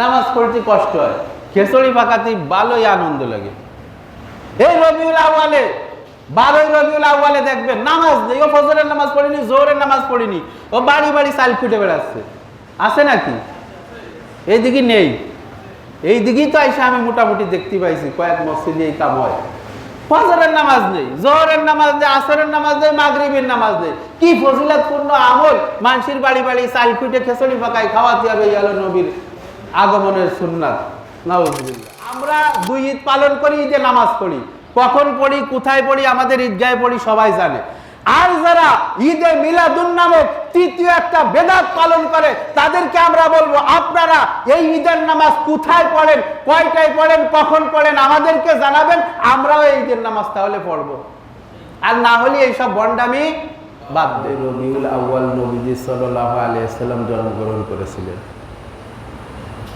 নামাজ পড়তে কষ্ট হয়, খেসড়ি পাকাতে ভালোই আনন্দ লাগে। এই রবিউল আওয়ালে বারোই রবিউল আওয়ালে দেখবেন নামাজ নেই, ও ফজরের নামাজ পড়িনি, জোহরের নামাজ পড়িনি, ও বাড়ি বাড়ি চাল খুঁটে বেড়াচ্ছে। আছে নাকি? এইদিকে নেই। এই দিকেই তো আইসা আমি মোটামুটি দেখতে পাইছি, কয়েক মসজিদে এই কাম হয়। ফজরের নামাজ নেই, জোহরের নামাজ নেই, আসরের নামাজ নেই, মাগরিবের নামাজ নেই। কি ফজিলাতপূর্ণ আমল, মানুষের বাড়ি বাড়ি চাল খুঁটে খেসড়ি পাকায় খাওয়াতে হবে ইয়ালো নবীর আগমনের সুন্নাত। আমরা দুই ঈদ পালন করি, ঈদে নামাজ পড়ি। কখন পড়ি, কোথায় পড়ি, আমাদের ঈদগাহে পড়ি, সবাই জানে। আর যারা ঈদে মিলাদুন নামক তৃতীয় একটা বেদাত পালন করে, তাদেরকে আমরা বলব, আপনারা এই ঈদের নামাজ কোথায় পড়েন, কয়টায় পড়েন, কখন পড়েন, আমাদেরকে জানাবেন, আমরাও এই ঈদের নামাজ তাহলে পড়ব। আর না হলে এইসব বন্ডামি বাদ রবিউল আউ্য়াল নবীজি সাল্লাহ আলিয়াল্লাম জন্মগ্রহণ করেছিলেন।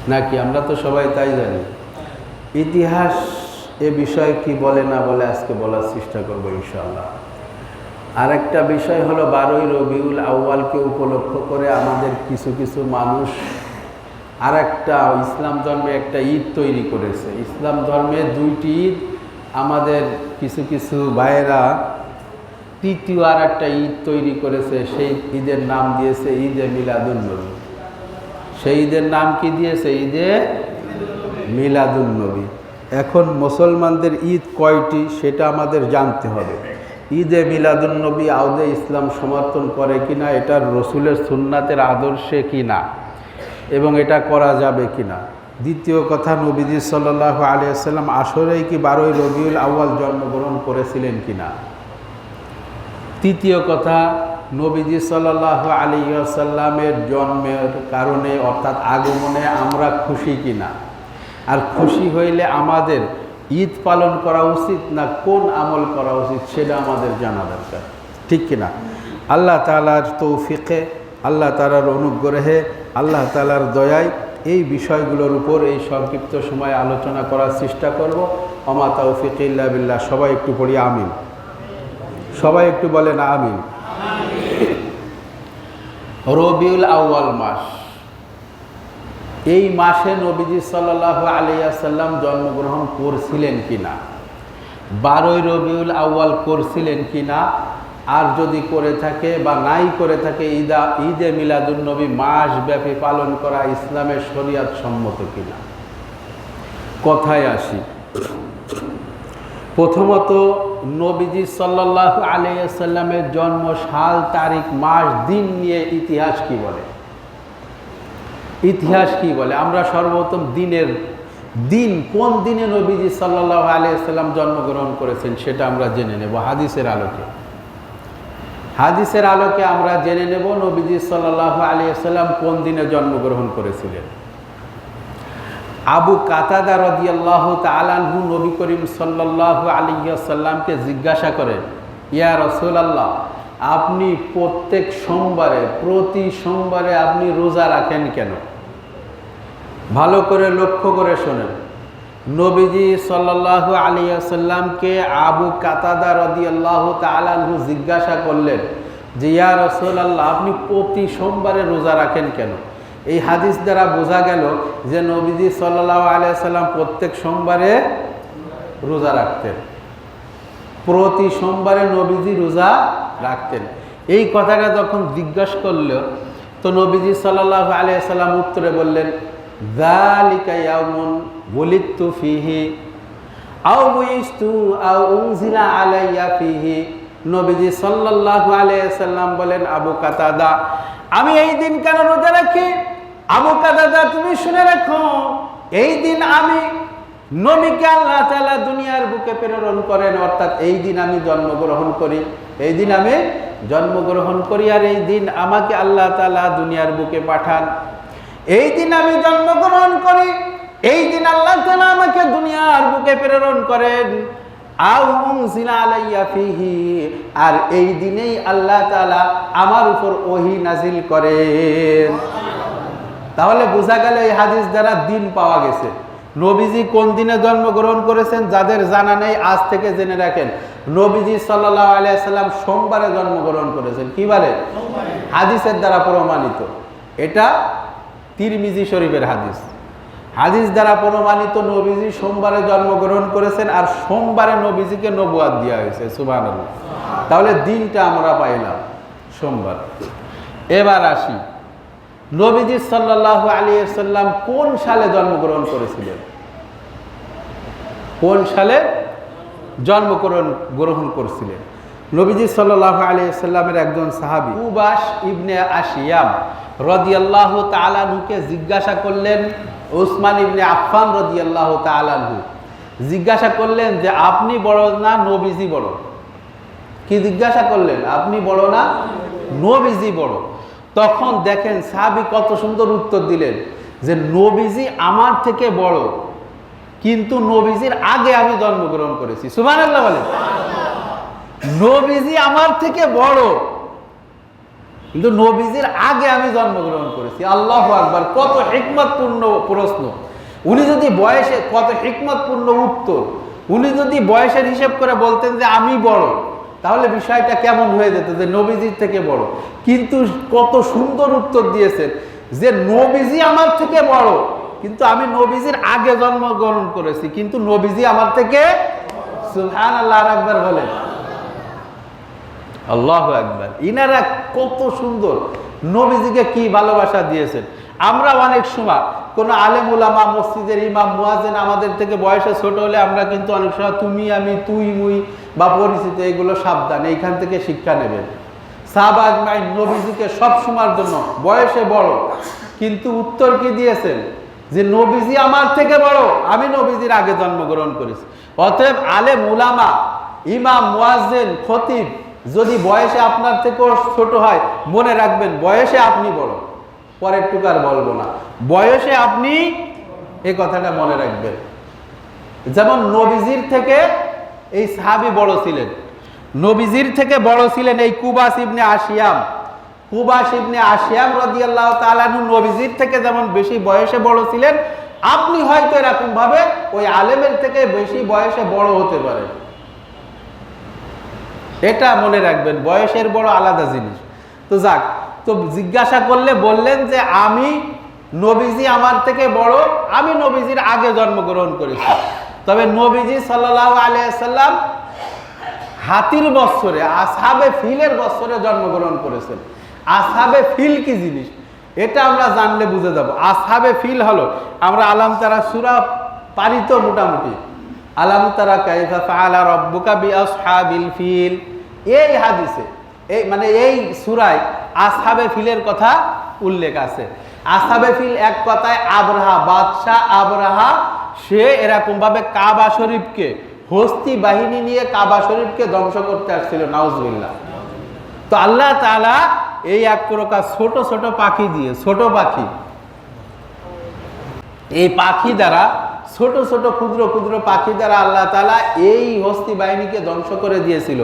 নাকি আমরা তো সবাই তাই জানি? ইতিহাস এ বিষয়ে কি বলে না বলে আজকে বলার চেষ্টা করব ইনশাআল্লাহ। আরেকটা বিষয় হলো বারোই রবিউল আউ্য়ালকে উপলক্ষ করে আমাদের কিছু কিছু মানুষ আর একটা ইসলাম ধর্মে একটা ঈদ তৈরি করেছে। ইসলাম ধর্মে দুইটি ঈদ, আমাদের কিছু কিছু ভাইয়েরা তৃতীয় আর একটা ঈদ তৈরি করেছে, সেই ঈদের নাম দিয়েছে ঈদ ঈদে মিলাদুন্নবী সেই ঈদের নাম কি দিয়েছে? ঈদে মিলাদুন্নবী এখন মুসলমানদের ঈদ কয়টি সেটা আমাদের জানতে হবে। ঈদে মিলাদুন্নবী আউদে ইসলাম সমর্থন করে কিনা, এটা রসুলের সুন্নাতের আদর্শে কিনা, এবং এটা করা যাবে কিনা। দ্বিতীয় কথা, নবীজি সাল্লাহ আলিয়াল্লাম আসরেই কি বারোই রবিউল আউ্য়াল জন্মগ্রহণ করেছিলেন কিনা? তৃতীয় কথা নবীজি সাল্লাহ আলী জন্মের কারণে অর্থাৎ আগমনে আমরা খুশি কিনা? আর খুশি হইলে আমাদের ঈদ পালন করা উচিত না কোন আমল করা উচিত সেটা আমাদের জানা দরকার। ঠিক কিনা? আল্লাহ তালার তৌফিকে, আল্লাহ তালার অনুগ্রহে, আল্লাহ তালার দয়ায় এই বিষয়গুলোর উপর এই সংক্ষিপ্ত সময় আলোচনা করার চেষ্টা করব। অমা তৌফিক ইল্লা বিল্লাহ। সবাই একটু পড়ি আমিন। সবাই একটু বলেন আমিন। রবিউল আউয়াল মাস। এই মাসে নবীজি সাল্লাহ আলিয়াসাল্লাম জন্মগ্রহণ করছিলেন কিনা? বারোই রবিউল আউয়াল করছিলেন কিনা? আর যদি করে থাকে বা নাই করে থাকে, ঈদা, ঈদে মিলাদুন্নবী মাস ব্যাপী পালন করা ইসলামের শরিয়াত সম্মত কিনা? কথায় আসি। প্রথমত নবীজি সাল্লাহ আলিয়াল্লামের জন্ম সাল, তারিখ, মাস, দিন নিয়ে ইতিহাস কি বলে? ইতিহাস কি বলে? আমরা সর্বপ্রথম দিনের দিন, কোন দিনে নবীজি সাল্লাহ আলিয়াল্লাম জন্মগ্রহণ করেছেন সেটা আমরা জেনে নেব হাদিসের আলোকে। হাদিসের আলোকে আমরা জেনে নেব নবীজি সাল্লাহ আলিয়াল্লাম কোন দিনে জন্মগ্রহণ করেছিলেন। আবু কাতাদা রদিয়াল্লাহ তালানহু নবী করিম সাল্লাহ আলিয়াল্লামকে জিজ্ঞাসা করেন ইয়া রসুল আল্লাহ আপনি প্রত্যেক সোমবারে, প্রতি সোমবারে আপনি রোজা রাখেন কেন? ভালো করে লক্ষ্য করে শোনেন। নবীজি সাল্লাহ আলিয়াল্লামকে আবু কাতাদা রদিয়াল্লাহ তালানহু জিজ্ঞাসা করলেন যে, ইয়া রসুল আল্লাহ আপনি প্রতি সোমবারে রোজা রাখেন কেন? এই হাদিস দ্বারা বোঝা গেল যে নবীজি সাল্লাহ আলিয়াল্লাম প্রত্যেক সোমবারে রোজা রাখতেন। প্রতি সোমবারে নবীজি রোজা রাখতেন। এই কথাটা যখন জিজ্ঞাসা করল, তো নবীজি সাল্লাহ আলিয়াল্লাম উত্তরে বললেন ফিহি আলাইয়া ফিহি। সাল্লাম বলেন, আবু আমি এই দিন কেন রোজা রাখি? আবু কাতাদা তুমি শুনে রাখো, এই দিন আমি নবীকে আল্লাহ তাআলা দুনিয়ার বুকে প্রেরণ করেন, অর্থাৎ এই দিন আমি জন্মগ্রহণ করি। এই দিন আমি জন্মগ্রহণ করি আর এই দিন আমাকে আল্লাহ তালা দুনিয়ার বুকে পাঠান। এই দিন আমি জন্মগ্রহণ করি, এই দিন আল্লাহ তাআলা আমাকে দুনিয়ার বুকে প্রেরণ করেন। আর এই দিনেই আল্লাহ তাআলা আমার উপর ওহি নাজিল করেন। তাহলে বোঝা গেল এই হাদিস দ্বারা দিন পাওয়া গেছে। নবীজি কোন দিনে জন্মগ্রহণ করেছেন যাদের জানা নেই আজ থেকে জেনে রাখেন। নবীজি সাল্লাহ আলিয়াল্লাম সোমবারে জন্মগ্রহণ করেছেন। কিবারে হাদিসের দ্বারা প্রমাণিত। এটা তিরমিজি শরীফের হাদিস। হাদিস দ্বারা প্রমাণিত নবীজি সোমবারে জন্মগ্রহণ করেছেন আর সোমবারে নবীজিকে নবুয়াদ দেওয়া হয়েছে। সুবাহ তাহলে দিনটা আমরা পাইলাম সোমবার। এবার আসি। নবীজি সাল্লাহ আলী সাল্লাম কোন সালে জন্মগ্রহণ করেছিলেন? কোন সালে জন্মগ্রহণ গ্রহণ করছিলেন? নবীজি সাল্লাহ আলী সাল্লামের একজন সাহাবি উবাস ইবনে আশিয়াম রদিয়াল্লাহ তালানহুকে জিজ্ঞাসা করলেন ওসমান ইবনে আফফান রদিয়াল্লাহ তালানহু জিজ্ঞাসা করলেন যে, আপনি বড় না নবীজি বড়? কি জিজ্ঞাসা করলেন, আপনি বড় না নবীজি বড়? তখন দেখেন সাহাবি কত সুন্দর উত্তর দিলেন যে নবীজি আমার থেকে বড়, কিন্তু নবীজির আগে আমি জন্মগ্রহণ করেছি। সুমান আল্লাহ বলেন। নবীজি আমার থেকে বড়, কিন্তু নবীজির আগে আমি জন্মগ্রহণ করেছি। আল্লাহ আকবার, কত হিকমতপূর্ণ প্রশ্ন। উনি যদি বয়সে, কত হিকমতপূর্ণ উত্তর। উনি যদি বয়সের হিসেব করে বলতেন যে আমি বড় তাহলে বিষয়টা কেমন হয়ে যেত যে নবীজির থেকে বড়? কিন্তু কত সুন্দর উত্তর দিয়েছেন যে নবীজি আমার থেকে বড়। কিন্তু আমি নবীজির আগে জন্মগ্রহণ করেছি, কিন্তু নবীজি আমার থেকে সুহান আল্লাহ একবার বলেন। আল্লাহ একবার ইনারা কত সুন্দর। নবীজিকে কি ভালোবাসা দিয়েছেন? আমরা অনেক সময় কোনো আলেম উলামা, মসজিদের ইমাম মুয়াজেন আমাদের থেকে বয়সে ছোট হলে আমরা কিন্তু অনেক সময় তুমি, আমি, তুই, মুই বা পরিচিত এগুলো সাবধান, এইখান থেকে শিক্ষা নেবেন। সাহবাজ মাই নবীজিকে সব সময়ের জন্য, বয়সে বড়, কিন্তু উত্তর কি দিয়েছেন? যে নবীজি আমার থেকে বড়, আমি নবীজির আগে জন্মগ্রহণ করেছি। অতএব আলেম উলামা, ইমাম, মুয়াজ্জেন, খতিব, যদি বয়সে আপনার থেকেও ছোট হয়, মনে রাখবেন বয়সে আপনি বড়। পরের টুকু আর বলব না। বয়সে আপনি এই কথাটা মনে রাখবেন। যেমন নবীজির থেকে এই সাহাবি বড় ছিলেন। নবীজির থেকে বড় ছিলেন এই কুবাস ইবনে আশিয়াম কুবাস ইবনে আশিয়াম রদিয়াল্লাহ তালানু নবীজির থেকে যেমন বেশি বয়সে বড় ছিলেন, আপনি হয়তো এরকম ভাবে ওই আলেমের থেকে বেশি বয়সে বড় হতে পারেন। এটা মনে রাখবেন, বয়সের বড় আলাদা জিনিস। তো যাক তো জিজ্ঞাসা করলে বললেন যে আমি নবীজি আমার থেকে বড়, আমি নবীজির আগে জন্মগ্রহণ করেছি। তবে নবীজি সাল্লাহ আলিয়াল্লাম হাতির বৎসরে, আসাবে ফিলের বৎসরে জন্মগ্রহণ করেছেন। আসাবে ফিল কি জিনিস? এটা আমরা জানলে বুঝে যাব। আসাবে ফিল হলো, আমরা আলাম তারা সুরা পারিত মোটামুটি। আলাম তারা কাইফা ফিল। এই হাদিসে, এই মানে এই সুরায় আসহাবে ফিলের কথা উল্লেখ আছে। আসহাবে ফিল এক কথায় আবরাহা, বাদশাহ আবরাহা, সে এরকম ভাবে কাবা শরীফকে, হস্তি বাহিনী নিয়ে কাবা শরীফকে ধ্বংস করতে আসছিল, নাউজবিল্লাহ। তো আল্লাহ তালা এই এক প্রকার ছোট ছোট পাখি দিয়ে, ছোট পাখি, এই পাখি দ্বারা, ছোট ছোট ক্ষুদ্র ক্ষুদ্র পাখি দ্বারা আল্লাহ তালা এই হস্তি বাহিনীকে ধ্বংস করে দিয়েছিল।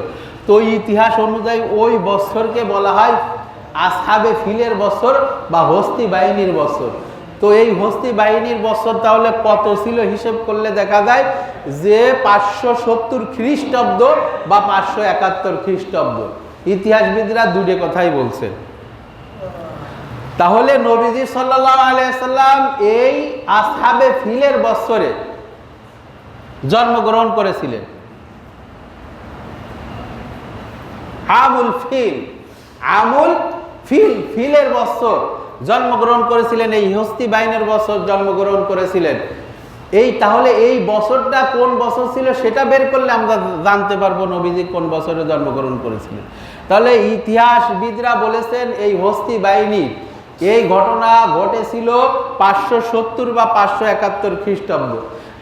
তো ইতিহাস অনুযায়ী ওই বৎসরকে বলা হয় আসহাবে ফিলের বছর বা হস্তি বাহিনীর বছর। তো এই হস্তি বাহিনীর বছর তাহলে কত ছিল হিসেব করলে দেখা যায় যে পাঁচশো সত্তর খ্রিস্টাব্দ বা পাঁচশো একাত্তর খ্রিস্টাব্দ। ইতিহাসবিদরা দুটো কথাই বলছেন। তাহলে নবীজি সাল্লাহ আলিয়াল্লাম এই আসহাবে ফিলের বৎসরে জন্মগ্রহণ করেছিলেন। আমুল ফিল, আমুল ফিল, ফিলের বৎসর জন্মগ্রহণ করেছিলেন, এই হস্তি বাহিনীর বছর জন্মগ্রহণ করেছিলেন। এই তাহলে এই বছরটা কোন বছর ছিল সেটা বের করলে আমরা জানতে পারব নবীজি কোন বছরে জন্মগ্রহণ করেছিলেন। তাহলে ইতিহাসবিদরা বলেছেন এই হস্তি বাহিনী, এই ঘটনা ঘটেছিল পাঁচশো সত্তর বা পাঁচশো একাত্তর খ্রিস্টাব্দ।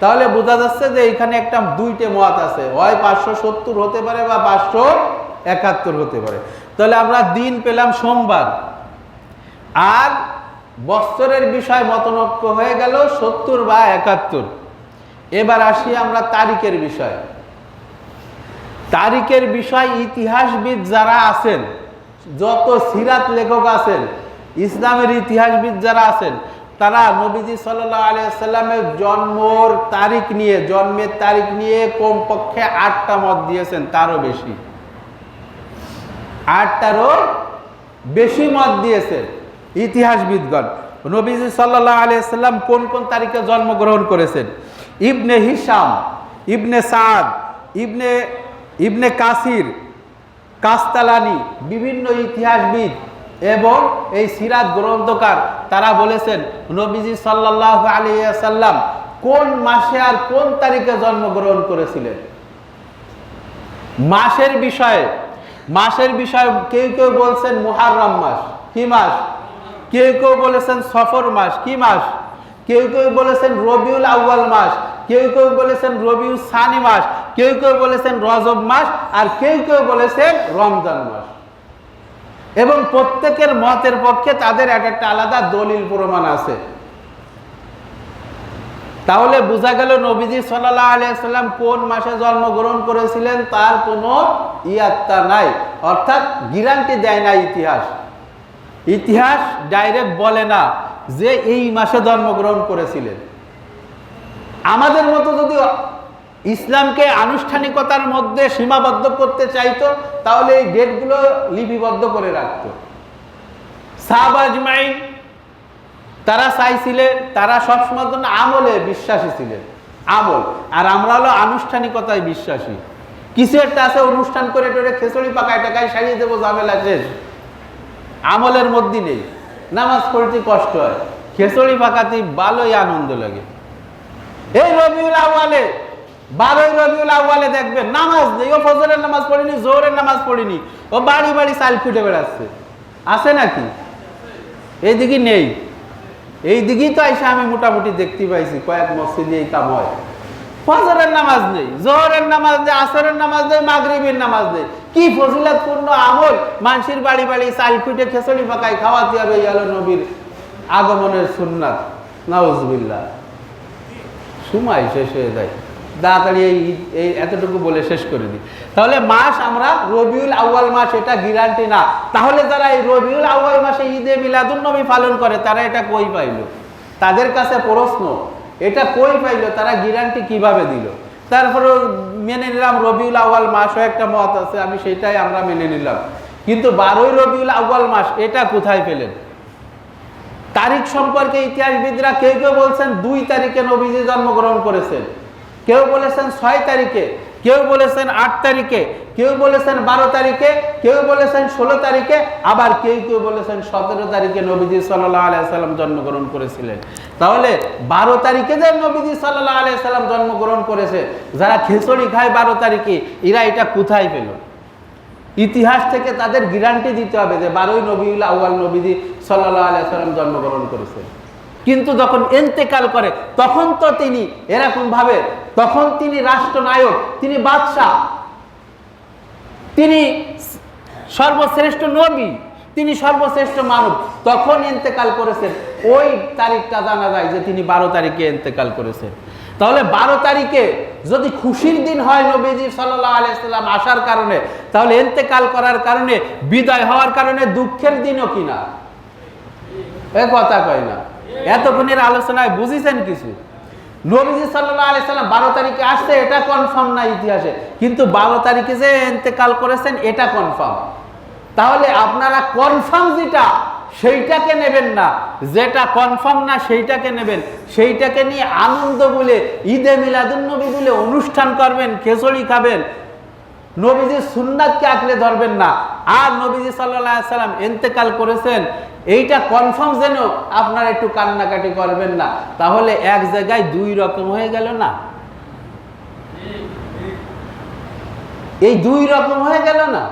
তাহলে বোঝা যাচ্ছে যে এখানে একটা দুইটে মত আছে, হয় পাঁচশো সত্তর হতে পারে বা পাঁচশো একাত্তর হতে পারে। তাহলে আমরা দিন পেলাম সোমবার। আর বৎসরের বিষয় মতনক্য হয়ে গেল সত্তর বা একাত্তর। এবার আসি আমরা তারিখের বিষয়। তারিখের বিষয় ইতিহাসবিদ যারা আছেন, যত সিরাত লেখক আছেন, ইসলামের ইতিহাসবিদ যারা আছেন, তারা নবীজি আলিয়াল্লামের জন্মর তারিখ নিয়ে, জন্মের তারিখ নিয়ে কমপক্ষে আটটা মত দিয়েছেন, তারও বেশি। আটটারও বেশি মত দিয়েছেন ইতিহাসবিদগণ। নবীজি সাল্লাহ আলিয়াল্লাম কোন কোন তারিখে জন্মগ্রহণ করেছেন? ইবনে হিসাম ইবনে সাদ, ইবনে ইবনে কাসির, কাস্তালানি, বিভিন্ন ইতিহাসবিদ এবং এই সিরাত গ্রন্থকার তারা বলেছেন, নবীজি সাল্লাহ আলিয়াল্লাম কোন মাসে আর কোন তারিখে জন্মগ্রহণ করেছিলেন? মাসের বিষয়ে মাসের বিষয়ে, কেউ কেউ বলছেন মুহাররম মাস, কি মাস? কেউ কেউ বলেছেন সফর মাস, কি মাস? কেউ কেউ বলেছেন রবিউল আউয়াল মাস, কেউ কেউ বলেছেন রবিউল সানি মাস, কেউ কেউ বলেছেন রজব মাস, আর কেউ কেউ বলেছেন রমজান মাস। এবং প্রত্যেকের মতের পক্ষে তাদের এক একটা আলাদা দলিল প্রমাণ আছে। তাহলে বোঝা গেল নবীজি সাল্লাহ আলিয়াল্লাম কোন মাসে জন্মগ্রহণ করেছিলেন? তার কোনো ইয়াত্তা নাই। অর্থাৎ গ্যারান্টি দেয় না ইতিহাস। ইতিহাস ডাইরেক্ট বলে না যে এই মাসে জন্মগ্রহণ করেছিলেন। আমাদের মতো যদি ইসলামকে আনুষ্ঠানিকতার মধ্যে সীমাবদ্ধ করতে চাইতো, তাহলে এই ডেটগুলো লিপিবদ্ধ করে রাখতো। সাহবাজমাইন তারা চাইছিলেন তারা সবসময় জন্য আমলে বিশ্বাসী ছিলেন। আমল। আর আমরা হলো আনুষ্ঠানিকতায় বিশ্বাসী। কিছু একটা আছে অনুষ্ঠান করে টোরে খেচড়ি পাকায় টাকায় সারিয়ে দেবো ঝামেলা শেষ। আমলের মধ্যে নেই। নামাজ পড়তে কষ্ট হয়। খেচড়ি পাকাতে ভালোই আনন্দ লাগে। এই রবিউল আওয়ালে বারোই রবিউল আওয়ালে দেখবেন নামাজ নেই। ও ফজরের নামাজ পড়িনি, জোহরের নামাজ পড়িনি। ও বাড়ি বাড়ি চাল ফুটে বেড়াচ্ছে। আছে নাকি? এইদিকে নেই। এই দিকেই তো আইসা আমি মোটামুটি দেখতে পাইছি, কয়েক মসজিদে এই কাম হয়। ফজরের নামাজ নেই, জোহরের নামাজ নেই, আসরের নামাজ নেই, মাগরিবের নামাজ নেই। কি ফজিলাতপূর্ণ আমল! মানুষের বাড়ি বাড়ি চাল ফুটে খেচড়ি পাকায় খাওয়াতে হবে ইয়ালো নবীর আগমনের সুন্নাত। নাউজবিল্লাহ। সময় শেষ হয়ে যায়। তাড়াতাড়ি এই এতটুকু বলে শেষ করে দিই। তাহলে মাস আমরা রবিউল আউয়াল মাস, এটা গ্যারান্টি না। তাহলে যারা এই রবিউল আউয়াল মাসে ঈদে মিলাদুন নবী পালন করে, তারা এটা কই পাইল? তাদের কাছে প্রশ্ন, এটা কই পাইল? তারা গ্যারান্টি কীভাবে দিল? তারপরে মেনে নিলাম, রবিউল আউয়াল মাসও একটা মত আছে, আমি সেটাই আমরা মেনে নিলাম। কিন্তু বারোই রবিউল আউয়াল মাস, এটা কোথায় পেলেন? তারিখ সম্পর্কে ইতিহাসবিদরা কেউ কেউ বলছেন, দুই তারিখে নবীজি জন্মগ্রহণ করেছেন। কেউ বলেছেন, ছয় তারিখে। কেউ বলেছেন আট তারিখে, কেউ বলেছেন বারো তারিখে, কেউ বলেছেন ষোলো তারিখে, আবার কেউ কেউ বলেছেন সতেরো তারিখে নবীজি সাল্লাহ আলাইসাল্লাম জন্মগ্রহণ করেছিলেন। তাহলে বারো তারিখে যে নবীজি সাল্লাহ আলাইসাল্লাম জন্মগ্রহণ করেছে, যারা খিচুড়ি খায় বারো তারিখে, এরা এটা কোথায় পেল? ইতিহাস থেকে তাদের গ্যারান্টি দিতে হবে যে বারোই নবীল আউয়াল নবীজি সাল্লাহ আলাইসাল্লাম জন্মগ্রহণ করেছে কিন্তু যখন এন্তেকাল করে, তখন তো তিনি এরকম ভাবে তখন তিনি রাষ্ট্রনায়ক, তিনি বাদশাহ, তিনি সর্বশ্রেষ্ঠ নবী, তিনি সর্বশ্রেষ্ঠ মানব। তখন ইন্তেকাল করেছেন। ওই তারিখটা জানা যায় যে তিনি বারো তারিখে ইন্তেকাল করেছেন। তাহলে বারো তারিখে যদি খুশির দিন হয় নবীজি সাল্লাহ আলাইসাল্লাম আসার কারণে, তাহলে ইন্তেকাল করার কারণে, বিদায় হওয়ার কারণে দুঃখের দিনও কিনা? এ কথা কয় না। এতক্ষণের আলোচনায় বুঝিছেন কিছু? নবীজি সাল্লাহ আলি সাল্লাম বারো তারিখে আসছে, এটা কনফার্ম না ইতিহাসে। কিন্তু বারো তারিখে যে এতেকাল করেছেন, এটা কনফার্ম তাহলে আপনারা কনফার্ম যেটা, সেইটাকে নেবেন না। যেটা কনফার্ম না, সেইটাকে নেবেন। সেইটাকে নিয়ে আনন্দ বলে, ঈদে মিলাদুন্নবী বলে অনুষ্ঠান করবেন, খেচড়ি খাবেন নবীজি সুন্নাতকে আঁকলে ধরবেন না। আর নবীজি সাল্লাহ সাল্লাম এন্তেকাল করেছেন, এইটা কনফার্ম যেন আপনারা একটু কান্নাকাটি করবেন না। তাহলে এক জায়গায় দুই রকম হয়ে গেল না? এই দুই রকম হয়ে গেল না?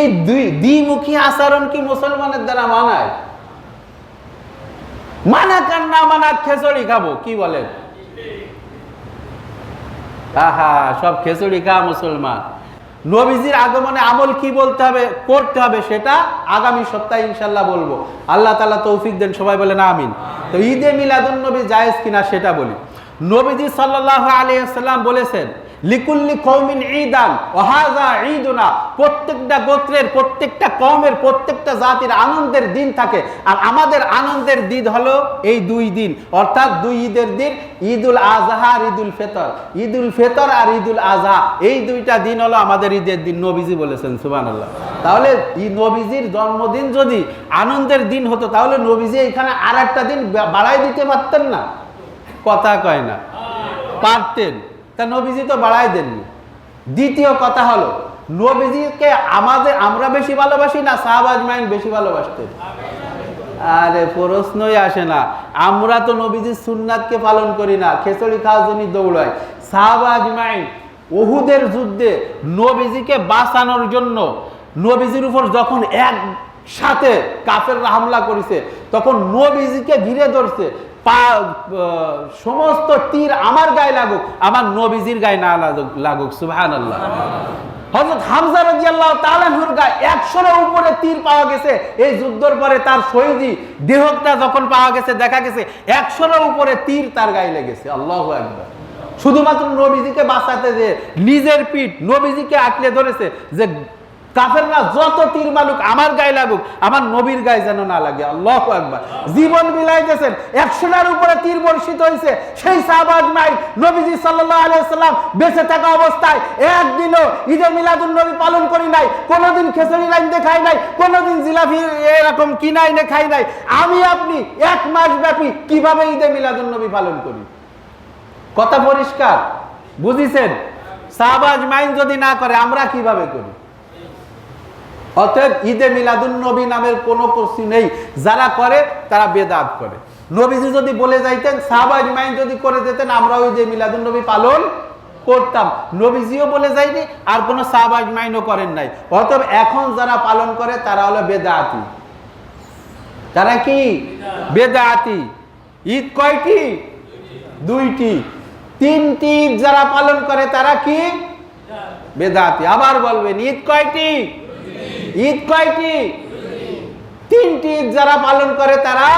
এই দুই দ্বিমুখী আচরণ কি মুসলমানের দ্বারা মানায়? মানা কান্না, মানা খেচড়ি খাব, কি বলেন? আহা, সব খেচুড়ি খা মুসলমান। নবীজির আগমনে আমল কি বলতে হবে, করতে হবে সেটা আগামী সপ্তাহে ইনশাল্লাহ বলব। আল্লাহ তালা তৌফিক দেন, সবাই বলেন আমিন। তো ঈদে মিলাদুন নবী জায়েজ কিনা সেটা বলি। নবীজি সাল্লাহ আলিয়া বলেছেন লিকুল্লি কৌমিন ঈদান ওহাজা ঈদুনা। প্রত্যেকটা গোত্রের, প্রত্যেকটা কমের প্রত্যেকটা জাতির আনন্দের দিন থাকে। আর আমাদের আনন্দের দিন হলো এই দুই দিন। অর্থাৎ দুই ঈদের দিন ঈদুল আজহা আর ঈদুল ফেতর। ঈদুল ফেতর আর ঈদুল আজহা এই দুইটা দিন হলো আমাদের ঈদের দিন, নবীজি বলেছেন সুবান আল্লাহ তাহলে এই নবীজির জন্মদিন যদি আনন্দের দিন হতো, তাহলে নবীজি এখানে আর একটা দিন বাড়াই দিতে পারতেন না? কথা কয় না। পারতেন। তা নবীজি তো বাড়াই দেননি। দ্বিতীয় কথা হলো, নবীজিকে আমাদের, আমরা বেশি ভালোবাসি না সাহাবাজ মাইন বেশি ভালোবাসতেন? আরে প্রশ্নই আসে না। আমরা তো নবীজির সুন্নাতকে পালন করি না, খেচড়ি খাওয়ার জন্য দৌড়াই। সাহাবাজ মাইন ওহুদের যুদ্ধে নবীজিকে বাঁচানোর জন্য নবীজির উপর যখন এক সাথে কাফের হামলা করেছে, তখন নবীজিকে ঘিরে ধরছে। সমস্ত তীর আমার গায়ে লাগুক আমার নবীজির গায়ে না লাগুক আল্লাহ হযরত হামজা তাআলার গায়ে 100 এর উপরে তীর পাওয়া গেছে। এই যুদ্ধের পরে তার শহীদি দেহটা যখন পাওয়া গেছে, দেখা গেছে 100 এর উপরে তীর তার গায়ে লেগেছে। আল্লাহু আকবার। শুধুমাত্র নবীজিকে বাঁচাতে যে নিজের পিঠ নবীজিকে আঁকলে ধরেছে, যে কাফেররা যত তীর মালুক আমার গায়ে লাগুক, আমার নবীর গায়ে যেন না লাগে। আল্লাহ একবার জীবন বিলাইতেছেন, একশোটার উপরে তীর বর্ষিত হয়েছে সেই সাহাবাজ নাই নবীজি সাল্লাহ আলাইসাল্লাম বেঁচে থাকা অবস্থায় একদিনও ঈদে মিলাদুল নবী পালন করি নাই, কোনোদিন খেসরি লাইন দেখাই নাই, কোনোদিন জিলাপি এরকম কিনাই নে খাই নাই। আমি, আপনি এক মাস ব্যাপী কীভাবে ঈদে মিলাদুল নবী পালন করি? কথা পরিষ্কার? বুঝিছেন? সাহাবাজ মাইন যদি না করে, আমরা কীভাবে করি? অতএব ঈদে মিলাদুন নবী নামের কোনো কিছু নেই। যারা করে, তারা বেদাত করে। নবীজি যদি বলে যাইতেন সাহাবাজ মাইন যদি করে দিতেন আমরাও ঈদে মিলাদুন নবী পালন করতাম। নবীজিও বলে যায়নি, আর কোনো সাহাবাজ মাইনও করেন নাই। অতএব এখন যারা পালন করে, তারা হলো বেদাতি। তারা কি? বেদাতি। ঈদ কয়টি? দুইটি। তিনটি ঈদ যারা পালন করে, তারা কি? বেদাতি। আবার বলবেন, ঈদ কয়টি? ঈদ কয়টি? তিনটি ঈদ যারা পালন করে তারা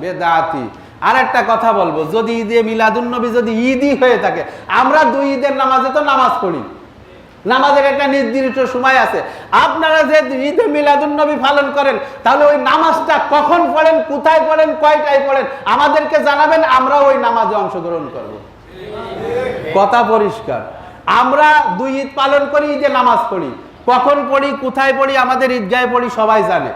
বেদাতি। আর একটা কথা বলব, যদি ঈদে মিলাদুন্নবী যদি ঈদই হয়ে থাকে, আমরা দুই ঈদের নামাজে তো নামাজ পড়ি। নামাজের একটা নির্দিষ্ট সময় আছে। আপনারা যে ঈদে মিলাদুন্নবী পালন করেন, তাহলে ওই নামাজটা কখন পড়েন, কোথায় পড়েন, কয়টায় পড়েন, আমাদেরকে জানাবেন আমরা ওই নামাজে অংশগ্রহণ করব। কথা পরিষ্কার। আমরা দুই ঈদ পালন করি, ঈদে নামাজ পড়ি। কখন পড়ি, কোথায় পড়ি, আমাদের ঈদগাহে পড়ি, সবাই জানে।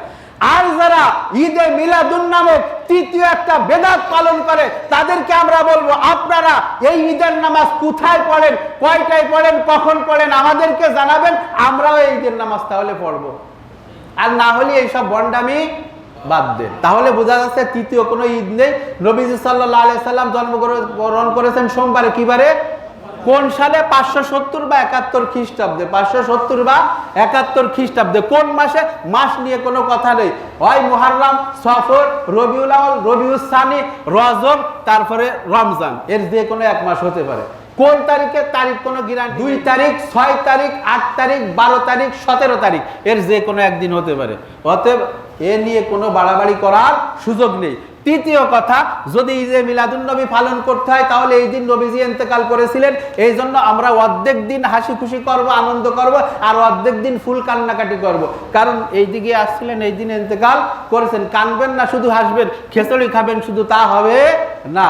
আর যারা ঈদে মিলাদুন নামক তৃতীয় একটা বেদাত পালন করে, তাদেরকে আমরা বলব, আপনারা এই ঈদের নামাজ কোথায় পড়েন, কয়টায় পড়েন, কখন পড়েন, আমাদেরকে জানাবেন, আমরাও এই ঈদের নামাজ তাহলে পড়ব। আর না হলে এইসব বন্ডামি বাদ দেন। তাহলে বোঝা যাচ্ছে তৃতীয় কোনো ঈদ নেই। নবীজি সাল্লাহ আলিয়া সাল্লাম জন্মগ্রহণ করেছেন সোমবারে, কিবারে? কোন সালে পাঁচশো সত্তর বা একাত্তর খ্রিস্টাব্দে? পাঁচশো সত্তর বা একাত্তর খ্রিস্টাব্দে। কোন মাসে? মাস নিয়ে কোনো কথা নেই। হয় মুহাররাম সফর রবিউল আউল রবিউল সানি রজব তারপরে রমজান। এর যে কোনো এক মাস হতে পারে। কোন তারিখে? তারিখ কোনো গিরান দুই তারিখ ছয় তারিখ আট তারিখ বারো তারিখ সতেরো তারিখ। এর যে কোনো একদিন হতে পারে। অতএব এ নিয়ে কোনো বাড়াবাড়ি করার সুযোগ নেই। তৃতীয় কথা, যদি ঈদে মিলাদুল নবী পালন করতে হয়, তাহলে এই দিন নবীজি এতেকাল করেছিলেন। এই জন্য আমরা অর্ধেক দিন হাসি খুশি করব, আনন্দ করব, আর অর্ধেক দিন ফুল কান্নাকাটি করব। কারণ এই দিকে আসছিলেন, এই দিন ইন্তেকাল করেছেন। কানবেন না, শুধু হাসবেন, খেচড়ি খাবেন, শুধু তা হবে না।